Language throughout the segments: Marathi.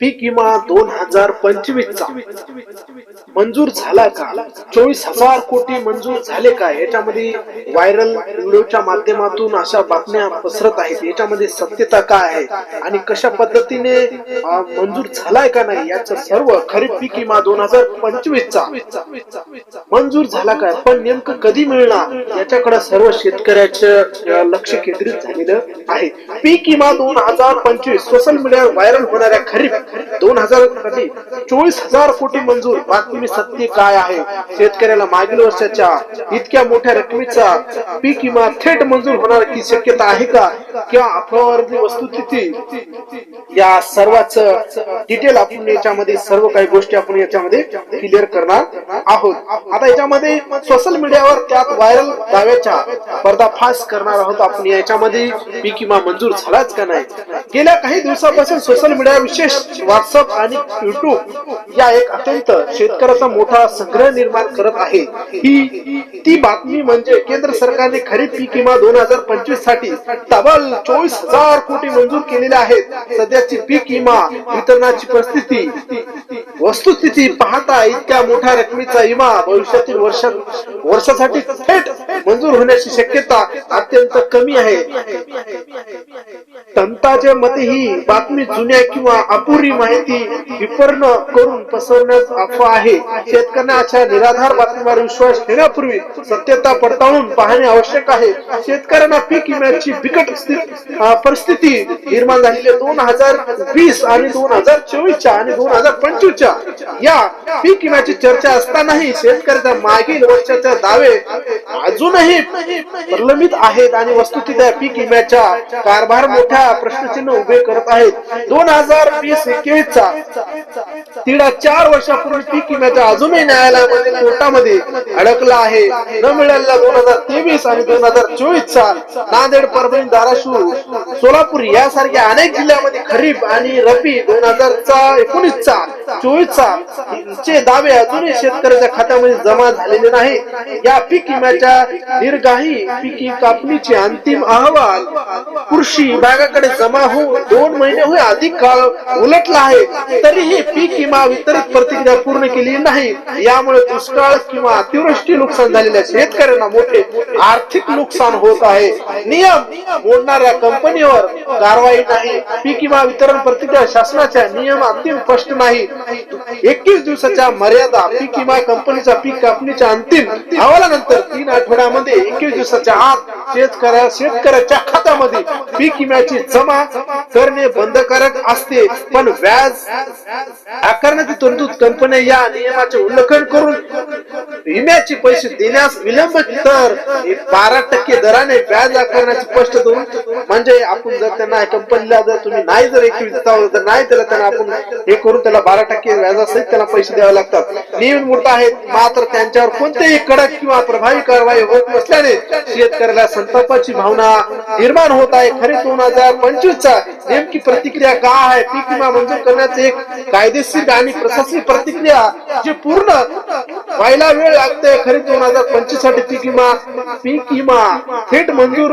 पीक विमा दोन हजार पंचवीस चा मंजूर झाला का? चोवीस हजार कोटी मंजूर झाले का? याच्यामध्ये व्हायरल व्हिडिओच्या माध्यमातून अशा बातम्या पसरत आहेत. याच्यामध्ये सत्यता काय आहे? आणि कशा पद्धतीने मंजूर झालाय का नाही? याचं सर्व खरीप पीक विमा दोन हजार पंचवीस चा मंजूर झाला काय? पण नेमकं कधी मिळणार? याच्याकडे सर्व शेतकऱ्याचं लक्ष केंद्रित झालेलं आहे. पीक विमा दोन हजार पंचवीस सोशल मीडियावर व्हायरल होणाऱ्या खरीप दोन हजारमध्ये चोवीस हजार कोटी मंजूर. बातमी सत्य काय आहे? शेतकऱ्याला मागील वर्षाच्या इतक्या मोठ्या रकमेचा पीक विमा थेट मंजूर होणार की शक्यता आहे का? किंवा अफवावरती वस्तुस्थिती? या सर्वाच डिटेल आपण याच्यामध्ये सर्व काही गोष्टी आपण याच्यामध्ये क्लिअर करणार आहोत. आता याच्यामध्ये सोशल मीडियावर त्यात व्हायरल दाव्याच्या पर्दाफाश करणार आहोत आपण. याच्यामध्ये पीक विमा मंजूर झालाच का नाही? गेल्या काही दिवसापासून सोशल मीडिया विशेष व्हॉट्सअप आणि युट्यूब या एक अत्यंत शेतकऱ्याचा मोठा संग्रह निर्माण करत आहे. ही ती बातमी म्हणजे केंद्र सरकारने खरीप पीक विमा दोन हजार पंचवीससाठी तब्बल चोवीस हजार कोटी मंजूर केलेले आहेत. सध्याची पीक विमा वितरणाची परिस्थिती वस्तुस्थिती पाहता इतक्या मोठ्या रकमेचा विमा भविष्यातील वर्ष वर्षासाठी थेट मंजूर होण्याची शक्यता अत्यंत कमी आहे. संतांच्या मते ही बातमी जुन्या किंवा अपुरी माहिती विपर्ण करून पसरण्यास अफवा आहे. शेतकऱ्यांना अशा निराधार बातमीवर विश्वास ठेवण्यापूर्वी सत्यता पडताळून पाहणे आवश्यक आहे. शेतकऱ्यांना पीक विम्याची बिकट परिस्थिती निर्माण झालेली दोन हजार वीस आणि दोन हजार चोवीसच्या आणि दोन हजार पंचवीसच्या या पीक विम्याची चर्चा असतानाही शेतकऱ्याच्या मागील वर्षाच्या दावे अजूनही प्रलंबित आहेत आणि वस्तुस्थिती पीक विम्याच्या कारभार मोठ्या प्रश्नचिन्ह उभे करत आहेत. दोन हजार वीस एकवीस चा चार वर्षापूर्वी पीक विम्याच्या अजूनही न्यायालयामध्ये कोर्टामध्ये अडकला आहे. न मिळालेला दोन हजार तेवीस आणि दोन हजार चोवीस चा नांदेड परभणी धाराशिव सोलापूर यासारख्या अनेक जिल्ह्यामध्ये खरीप आणि रबी दोन हजार चा एकोणीस चा चोवीस चा चे दावे अजूनही शेतकऱ्याच्या खात्यामध्ये जमा झालेले नाही. या पीक विम्याच्या दीर्घाही पिकी कापणीचे अंतिम अहवाल कृषी विभागाकडे जमा होऊन दोन महिने अधिक काळ उलटला आहे. तरीही पीक विमा वितरित प्रतिक्रिया पूर्ण केली नाही. यामुळे दुष्काळ किंवा अतिवृष्टी नुकसान झालेल्या शेतकऱ्यांना मोठे आर्थिक नुकसान होत आहे. नियम मोडणाऱ्या कंपनीवर कारवाई नाही. पीक विमा वितरण प्रतिक्रिया शासनाच्या नियम अंतिम स्पष्ट नाही. एकवीस दिवसाच्या मर्यादा पीक किंवा कंपनीचा पीक कापणीच्या अंतिम अहवालानंतर तीन आठवड्यामध्ये एकवीस दिवसाच्या आत शेतकऱ्या शेतकऱ्याच्या खात्यामध्ये पीक विम्याची जमा करणे बंधकारक असते. पण व्याज आकारण्याची तरतूद कंपन्या या नियमाचे उल्लंघन करून विम्याचे पैसे देण्यास विलंब तर. बारा टक्के दराने व्याज आकारण्याचे स्पष्ट करून म्हणजे आपण जर त्यांना कंपनीला जर तुम्ही नाही जर एकवीस जर नाही दिलं त्यांना आपण हे करून त्याला बारा टक्के व्याजासहित त्याला पैसे द्यावे लागतात. नियम मोठा आहेत मात्र त्यांच्यावर कोणतेही कडक किंवा प्रभावी कारवाई होत नसल्याने शेतकऱ्याला संतापाची भावना निर्माण होत आहे. खरे दोन हजार पंचवीस चा नेमकी प्रतिक्रिया का आहे? पीक विमा मंजूर करण्याचे एक कायदेशीर आणि प्रशासकीय प्रतिक्रिया जी पूर्ण व्हायला वेळ लागते खरे दोन हजार पंचवीससाठी पीक विमा पीक विमा थेट मंजूर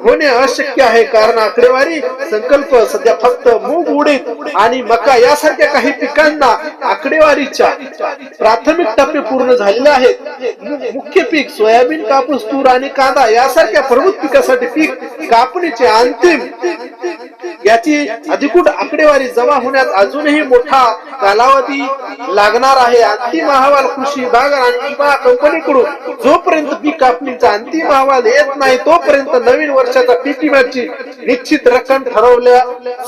होणे अशक्य आहे. कारण आकडेवारी संकल्प सध्या फक्त मूग उडीद आणि मका यासारख्या काही पिकांना आकडेवारीच्या प्राथमिक टप्पे पूर्ण झालेले आहेत. मुख्य पीक सोयाबीन कापूस तूर आणि कांदा यासारख्या प्रमुख पिकासाठी पीक कापणीचे अंतिम याची अधिकूट आकडेवारी जमा होण्यात अजूनही मोठा कालावधी लागणार आहे. अंतिम अहवाल कृषी विभाग आणि विमा कंपनीकडून. जोपर्यंत पीक कापणीचा अंतिम अहवाल येत नाही तोपर्यंत नवीन वर्षाचा पीक विम्याची निश्चित रक्कम ठरवल्या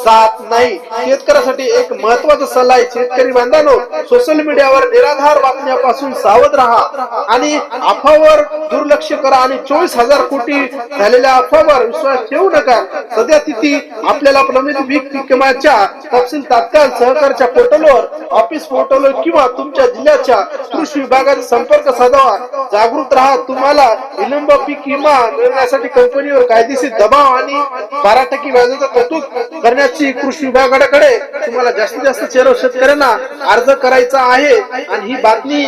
जात नाही. शेतकऱ्यासाठी एक महत्त्वाचा सल्ला आहे. शेतकरी बांधवांनो सोशल मीडियावर निराधार बातम्यापासून सावध राहा आणि अफवावर दुर्लक्ष करा आणि चोवीस हजार कोटी झालेल्या अफवावर विश्वास ठेवू नका. सध्या तिथी आपल्याला प्रमित पीक विम्याच्या तपशील तात्काळ सहकारच्या पोर्टलवर ऑफिस पोर्टलवर किंवा तुमच्या जिल्ह्याच्या कृषी विभागात संपर्क साधावा. जागृत राहा. तुम्हाला विलंब पीक विमा मिळण्यासाठी कंपनीवर कायदेशीर दबाव आणि बारा टक्के व्याजाचा कौतुक करण्याची कृषी विभागाकडे तुम्हाला जास्तीत जास्त चेरो शेतकऱ्यांना अर्ज करायचा आहे. आणि ही बातमी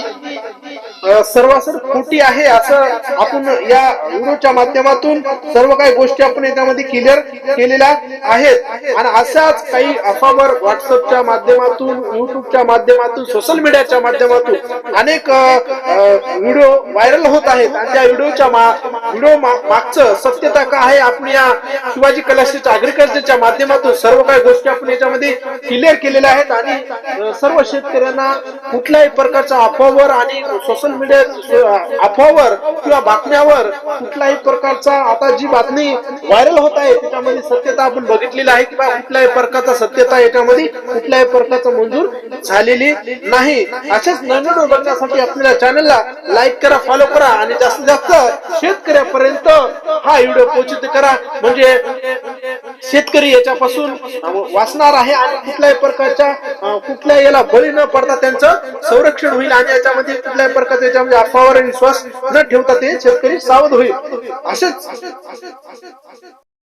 सर्वासर खोटी आहे असं आपण या व्हिडिओच्या माध्यमातून सर्व काही गोष्टी आपण याच्यामध्ये क्लिअर केलेल्या आहेत. आणि अशाच काही अफावर व्हॉट्सअपच्या माध्यमातून युट्यूबच्या माध्यमातून सोशल मीडियाच्या माध्यमातून अनेक व्हिडिओ व्हायरल होत आहेत. आणि त्या व्हिडिओच्या व्हिडिओ मागचं सत्यता का आहे आपण या शिवाजी कलाश्रीच्या अग्रिकल्चरच्या माध्यमातून सर्व काही गोष्टी आपण याच्यामध्ये क्लिअर केलेल्या आहेत. आणि सर्व शेतकऱ्यांना कुठल्याही प्रकारच्या अफवावर आणि सोशल मीडिया म्हणजे, अफवावर किंवा बातम्यावर कुठल्याही प्रकारचा आता जी बातमी व्हायरल होत आहे त्याच्यामध्ये सत्यता आपण बघितलेली आहे किंवा कुठल्याही प्रकारचा सत्यता याच्यामध्ये कुठल्याही प्रकारचा मंजूर झालेली नाही. अशाच नवीन बघण्यासाठी आपल्या चॅनलला लाईक करा फॉलो करा आणि जास्तीत जास्त शेतकऱ्यापर्यंत हा व्हिडिओ पोहोचित करा. म्हणजे शेतकरी याच्यापासून वाचणार आहे आणि कुठल्याही प्रकारच्या कुठल्याही याला बळी न पडता त्यांचं संरक्षण होईल आणि याच्यामध्ये कुठल्याही प्रकारचे याच्यामध्ये अफवावर विश्वास न ठेवता ते शेतकरी सावध होईल. असेच